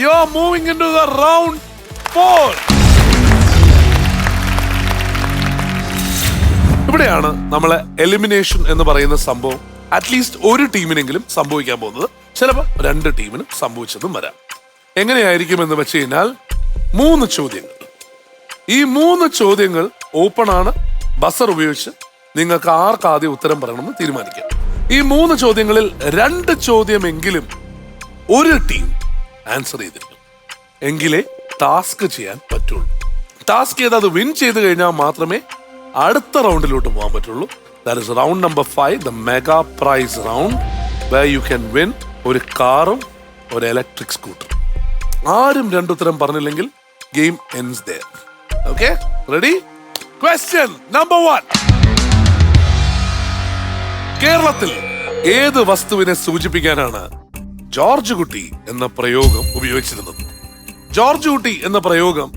You are moving into the round four ഇവിടെയാണ് നമ്മളെ elimination എന്ന് പറയുന്ന സംഭവം അറ്റ്ലീസ്റ്റ് ഒരു ടീമിനെങ്കിലും സംഭവിക്കാൻ പോകുന്നത്. ചിലപ്പോൾ രണ്ട് ടീമിനും സംഭവിച്ചതും വരാം. എങ്ങനെയായിരിക്കും എന്ന് വെച്ച് കഴിഞ്ഞാൽ മൂന്ന് ചോദ്യങ്ങൾ. ഈ മൂന്ന് ചോദ്യങ്ങൾ ഓപ്പൺ ആണ്. ബസർ ഉപയോഗിച്ച് നിങ്ങൾക്ക് ആർക്ക് ആദ്യം ഉത്തരം പറയണമെന്ന് തീരുമാനിക്കാം. ഈ മൂന്ന് ചോദ്യങ്ങളിൽ രണ്ട് ചോദ്യമെങ്കിലും ഒരു ടീം ആൻസർ ചെയ്തിരിക്കും എങ്കിലേ ടാസ്ക് ചെയ്യാൻ പറ്റുള്ളൂ. ടാസ്ക് ചെയ്ത് അത് വിൻ ചെയ്ത് കഴിഞ്ഞാൽ മാത്രമേ അടുത്ത റൗണ്ടിലോട്ട് പോകാൻ പറ്റുള്ളൂ. That is round number five the mega prize round where you can win ഒരു കാറും ഒരു ഇലക്ട്രിക് സ്കൂട്ടറും ആരും രണ്ടുത്തരം പറഞ്ഞില്ലെങ്കിൽ game ends there okay ready question number one കേരളത്തിൽ ഏത് വസ്തുവിനെ സൂചിപ്പിക്കാനാണ് ജോർജ് കുട്ടി എന്ന പ്രയോഗം ഉപയോഗിച്ചിരുന്നത്. ജോർജ് കുട്ടി എന്ന പ്രയോഗം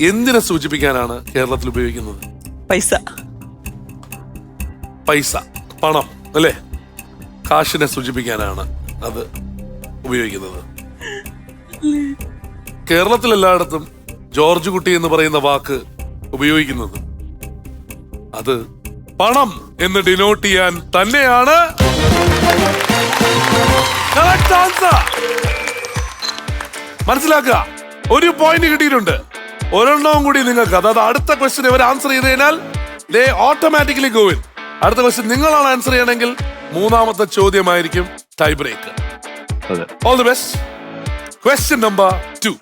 എന്തിനെ സൂചിപ്പിക്കാനാണ് കേരളത്തിൽ ഉപയോഗിക്കുന്നത്? പൈസ. പൈസ. പണം അല്ലേ? കാശിനെ സൂചിപ്പിക്കാനാണ് അത് ഉപയോഗിക്കുന്നത്. കേരളത്തിൽ എല്ലായിടത്തും ജോർജ് കുട്ടി എന്ന് പറയുന്ന വാക്ക് ഉപയോഗിക്കുന്നത് അത് പണം എന്ന് ഡിനോട്ട് ചെയ്യാൻ തന്നെയാണ്. മനസ്സിലാക്കുക. ഒരു പോയിന്റ് കിട്ടിയിട്ടുണ്ട്. ഒരെണ്ണവും കൂടി നിങ്ങൾക്ക്. അതായത് അടുത്ത ക്വസ്റ്റ്യൻ ഇവർ ആൻസർ ചെയ്ത് കഴിഞ്ഞാൽ ദേ ഓട്ടോമാറ്റിക്കലി ഗോവിൻ അടുത്ത ക്വസ്റ്റ്യൻ നിങ്ങളാണ് ആൻസർ ചെയ്യണമെങ്കിൽ മൂന്നാമത്തെ ചോദ്യമായിരിക്കും tie break all the best question number two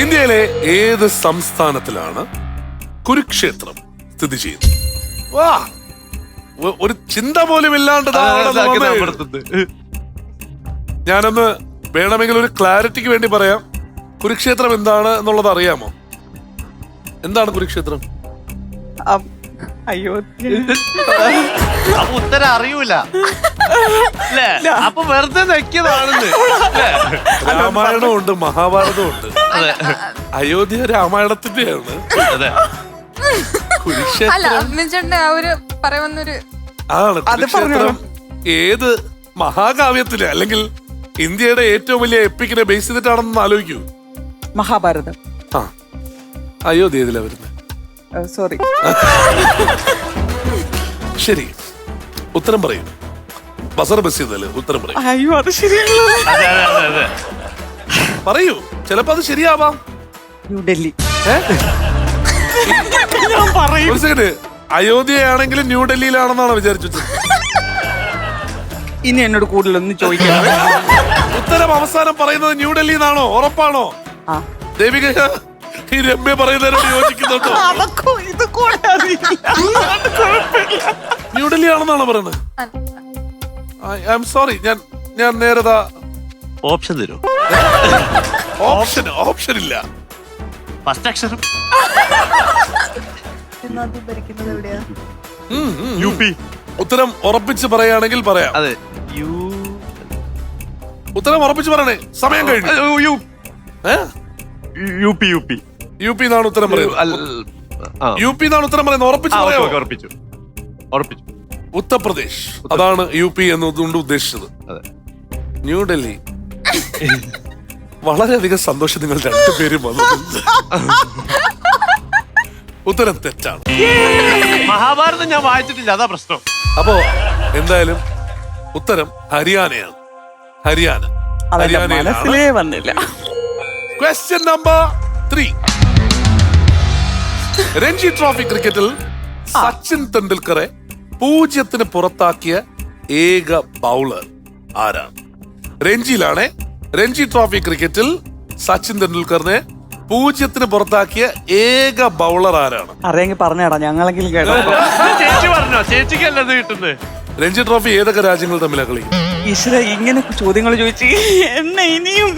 ഇന്ത്യയിലെ ഏത് സംസ്ഥാനത്തിലാണ് കുരുക്ഷേത്രം സ്ഥിതി ചെയ്യുന്നത്? വാ. ഒരു ചിന്ത പോലും ഇല്ലാണ്ട്. ഞാനൊന്ന് വേണമെങ്കിൽ ഒരു ക്ലാരിറ്റിക്ക് വേണ്ടി പറയാം. കുരുക്ഷേത്രം എന്താണ് എന്നുള്ളത് അറിയാമോ? എന്താണ് കുരുക്ഷേത്രം? അയ്യോ ഉത്തരം അറിയൂല. അല്ലേ? അപ്പൊ വെറുതെ വെക്കിയതാണെന്ന് അല്ലേ? രാമായണവും ഉണ്ട് മഹാഭാരതവും ഉണ്ട്. അതെ. അയോധ്യ രാമായണത്തിന്റെയാണ്. അതെ. അല്ല ആ ഒരു പറയുന്നൊരു ആണ് അത് കുരുക്ഷേത്രം ഏത് മഹാകാവ്യത്തിൽ അല്ലെങ്കിൽ ഇന്ത്യയുടെ ഏറ്റവും വലിയ എപ്പിക്കിനെ ബേസ് ചെയ്തിട്ടാണെന്ന് ആലോചിക്കൂ. മഹാഭാരതം. ആ. വരുന്നത് സോറി ശരി. ഉത്തരം പറയൂ. ബസർ ബസ് ചെയ്തല്ലേ ഉത്തരം പറയൂ. അയ്യോ അത് ശരിയല്ലോ അതെ അതെ അതെ അതെ. പറയൂ. ചിലപ്പോ അത് ശരിയാവാം. ന്യൂഡൽഹി ഏ? സെക്കൻഡ് അയോധ്യയാണെങ്കിലും ന്യൂഡൽഹിയിലാണെന്നാണ് വിചാരിച്ചു ഇനി എന്നോട് കൂടുതലൊന്നും ചോദിക്കാം ഉത്തരം അവസാനം പറയുന്നത് ന്യൂഡൽഹി എന്നാണോ ഉറപ്പാണോ? ആ. ദേവിക ഈ രമ്യ പറയുന്നതിനോട് യോജിക്കുന്നുണ്ടോ? ന്യൂഡൽഹി ആണെന്നാണോ പറയുന്നത്? ഐ ആം സോറി ഞാൻ ഞാൻ നേരതാ ഓപ്ഷൻ തരൂ. ഓപ്ഷൻ ഓപ്ഷൻ ഇല്ല ഫസ്റ്റ് അക്ഷരം. U P. ഉത്തരം ഉറപ്പിച്ച് പറയുകയാണെങ്കിൽ പറയാം. അതെ. യു. ഉത്തരം ഉറപ്പിച്ച് പറയണേ. സമയം കഴിഞ്ഞു. യു. ഏ? U P U P. U P എന്നാണ് ഉത്തരം പറയുന്നത്. യു പി എന്നാണ് ഉത്തരം പറയുന്നത്. ഉറപ്പിച്ച് പറയാമോ? ഉറപ്പിച്ചു. ഉറപ്പിച്ചു. ഉത്തർപ്രദേശ്. അതാണ് യു പി എന്നതുകൊണ്ട് ഉദ്ദേശിച്ചത്. അതെ. ന്യൂഡൽഹി വളരെയധികം സന്തോഷം നിങ്ങൾ രണ്ടുപേരും വന്നത് ഉത്തരം തെറ്റാണ്. മഹാഭാരതം ഞാൻ വായിച്ചിട്ടില്ല അതാ പ്രശ്നം. അപ്പോ എന്തായാലും ഉത്തരം ഹരിയാനയാണ്. ഹരിയാന. ഹരിയാനയിലാണ്. മനസ്സിലേ വന്നില്ല. Question number three Ranji trophy ക്രിക്കറ്റിൽ സച്ചിൻ തെണ്ടുൽക്കറെ പൂജ്യത്തിന് പുറത്താക്കിയ ഏക ബൗളർ ആരാണ്? രഞ്ജിയിലാണ് രഞ്ജി ട്രോഫി ക്രിക്കറ്റിൽ സച്ചിൻ തെണ്ടുൽക്കറിനെ പൂജ്യത്തിന് പുറത്താക്കിയ ഏക ബൗളർ ആരാണ്? അറിയെങ്കിൽ പറഞ്ഞേടാ ഞങ്ങളെങ്കിലും കേട്ടോ. ചേച്ചി പറഞ്ഞോ? ചേച്ചിക്കല്ല ഇത് കിട്ടുന്നത്? രഞ്ജി ട്രോഫി ഏതൊക്കെ രാജ്യങ്ങൾ തമ്മിലാണ് കളി? ഈശ്വര ഇങ്ങനെ ചോദ്യങ്ങൾ ചോദിച്ച് എന്നെ ഇനിയും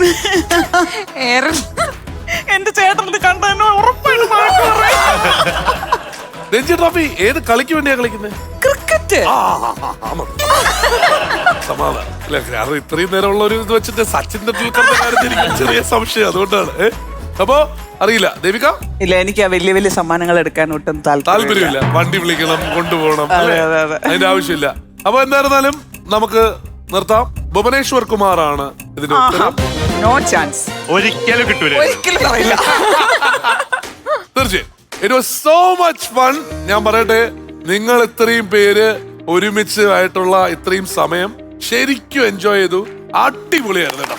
എന്റെ ചേട്ടൻ ഇത് കണ്ട എന്നെ ഉറപ്പായിട്ട് വഴക്ക് പറയും. രഞ്ജി ട്രോഫി ഏത് കളിക്ക് വേണ്ടിയാ കളിക്കുന്നത് ക്രിക്കറ്റ്. ആ, ആ, ആ, ആ, മതി. സമാധാനം. അല്ല കാരണം ഇത്രയും നേരമുള്ള ഒരു ഇത് വെച്ചിട്ട് സച്ചിൻ തെണ്ടുൽക്കറിന്റെ കാര്യത്തിൽ എനിക്ക് ചെറിയ സംശയം അതുകൊണ്ടാണ് ഏ? അപ്പോ അറിയില്ല. ദേവിക? ഇല്ല എനിക്ക് ആ വലിയ വലിയ സമ്മാനങ്ങൾ എടുക്കാൻ ഒട്ടും താല്പര്യമില്ല. വണ്ടി വിളിക്കണം കൊണ്ടുപോകണം അതെ, അതെ, അതെ. അതിന്റെ ആവശ്യമില്ല. അപ്പൊ എന്തായിരുന്നാലും നമുക്ക് നിർത്താം. ഭുവനേശ്വർ ആണ് ഇതിന്റെ ഉത്തരം. നോ ചാൻസ് ഒരിക്കലും കിട്ടൂല? ഒരിക്കലും പറയില്ല. തീർച്ചയായും. It was so much fun ഞാൻ പറയട്ടെ നിങ്ങൾ ഇത്രയും പേര് ഒരുമിച്ച് ആയിട്ടുള്ള ഇത്രയും സമയം ശരിക്കും എൻജോയ് ചെയ്തു. അടിപൊളിയായിരുന്നു കേട്ടോ.